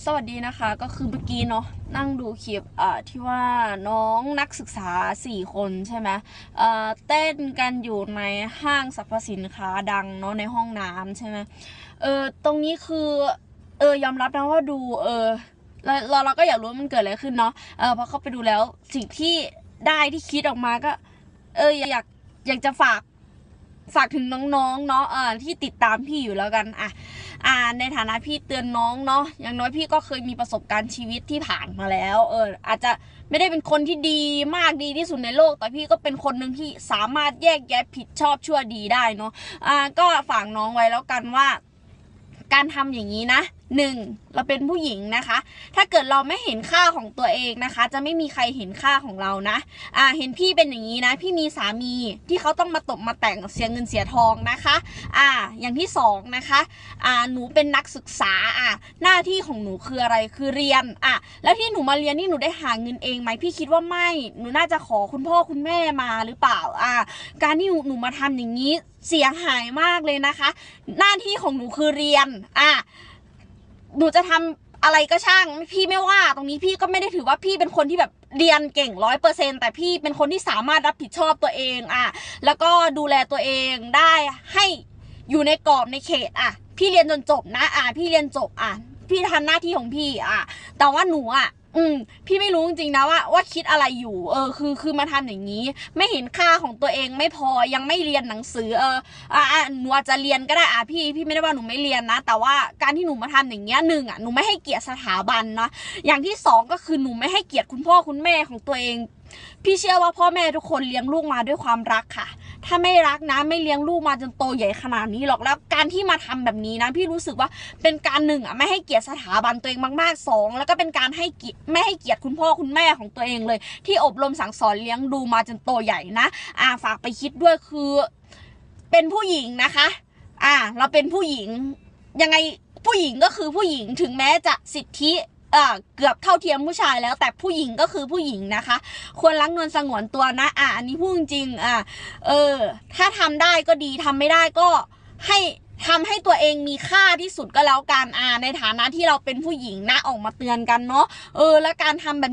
สวัสดีนะคะก็คือเมื่อกี้เนาะนั่งดูคลิปอ่าที่ว่าน้องนักศึกษาสี่คนใช่ไหมเอ่อเต้นกันอยู่ในห้างสรรพสินค้าดังเนาะในห้องน้ำใช่ไหมเออตรงนี้คือเออยอมรับนะว่าดูเออเราเราเราก็อยากรู้มันเกิดอะไรขึ้นเนาะเออพอเข้าไปดูแล้วสิ่งที่ได้ที่คิดออกมาก็ เอออยากอยากจะฝาก ฝากถึงน้องๆเนาะเออที่ติดตามพี่อยู่แล้วกันอะอ่าในฐานะพี่เตือนน้องเนาะอย่างน้อยพี่ก็เคยมีประสบการณ์ชีวิตที่ผ่านมาแล้ว เออ อาจจะไม่ได้เป็นคนที่ดีมากดีที่สุดในโลก แต่พี่ก็เป็นคนหนึ่งที่สามารถแยกแยะผิดชอบชั่วดีได้เนาะอ่าก็ฝากน้องไว้แล้วกันว่า การทำอย่างนี้นะ หนึ่งเราเป็นผู้หญิงนะคะ ถ้าเกิดเราไม่เห็นค่าของตัวเองนะคะ จะไม่มีใครเห็นค่าของเรานะ อ่า เห็นพี่เป็นอย่างนี้นะ พี่มีสามีที่เขาต้องมาตบมาแต่งเสียเงินเสียทองนะคะ อ่า อย่างที่สองนะคะ อ่า หนูเป็นนักศึกษา อ่าหน้าที่ของหนูคืออะไร คือเรียน อะ แล้วที่หนูมาเรียนนี่หนูได้หาเงินเองไหมพี่คิดว่าไม่ หนูน่าจะขอคุณพ่อคุณแม่มาหรือเปล่า อ่า การที่หนูหนูมาทำอย่างนี้เสียหายมากเลยนะคะ หน้าที่ของหนูคือเรียน อะ หนูจะทำอะไรก็ช่างพี่ไม่ว่า ตรงนี้พี่ก็ไม่ได้ถือว่าพี่เป็นคนที่แบบเรียนเก่งร้อยเปอร์เซ็นแต่พี่เป็นคนที่สามารถรับผิดชอบตัวเองอะแล้วก็ดูแลตัวเองได้ให้อยู่ในกรอบในเขตอะ พี่เรียนจนจบนะ อะ พี่เรียนจบอะ พี่ทำหน้าที่ของพี่อะ แต่ว่าหนูอะ อืมพี่ไม่รู้จริงๆนะว่าว่าคิดอะไรอยู่ เออคือคือมาทำอย่างนี้ ไม่เห็นค่าของตัวเองไม่พอยังไม่เรียนหนังสือ เอออะหนูอาจจะเรียนก็ได้อะพี่พี่ไม่ได้ว่าหนูไม่เรียนนะ แต่ว่าการที่หนูมาทำอย่างเงี้ยหนึ่งอะหนูไม่ให้เกียรติสถาบันนะอย่างที่สองก็คือหนูไม่ให้เกียรติคุณพ่อคุณแม่ของตัวเอง พี่เชื่อว่าพ่อแม่ทุกคนเลี้ยงลูกมาด้วยความรักค่ะ ถ้าไม่รักนะไม่เลี้ยงลูกมาจนโตใหญ่ขนาดนี้หรอกแล้วการที่มาทำแบบนี้นะพี่รู้สึกว่าเป็นการหนึ่งอะไม่ให้เกียรติสถาบันตัวเองมากๆสองแล้วก็เป็นการให้เกียรติไม่ให้เกียรติคุณพ่อคุณแม่ของตัวเองเลย ที่อบรมสั่งสอนเลี้ยงดูมาจนโตใหญ่นะอ่าฝากไปคิดด้วยคือ เป็นผู้หญิงนะคะ อ่า เราเป็นผู้หญิงยังไงผู้หญิงก็คือผู้หญิงถึงแม้จะสิทธิ เออเกือบเท่าเทียมผู้ชายแล้วแต่ผู้หญิงก็คือผู้หญิงนะคะ ควรรักนวลสงวนตัวนะอะอันนี้พูดจริงอะเออ ถ้าทำได้ก็ดีทำไม่ได้ก็ให้ทำให้ตัวเองมีค่าที่สุดก็แล้วกันอ่าในฐานะที่เราเป็นผู้หญิงนะออกมาเตือนกันเนาะเออ และการทำแบบ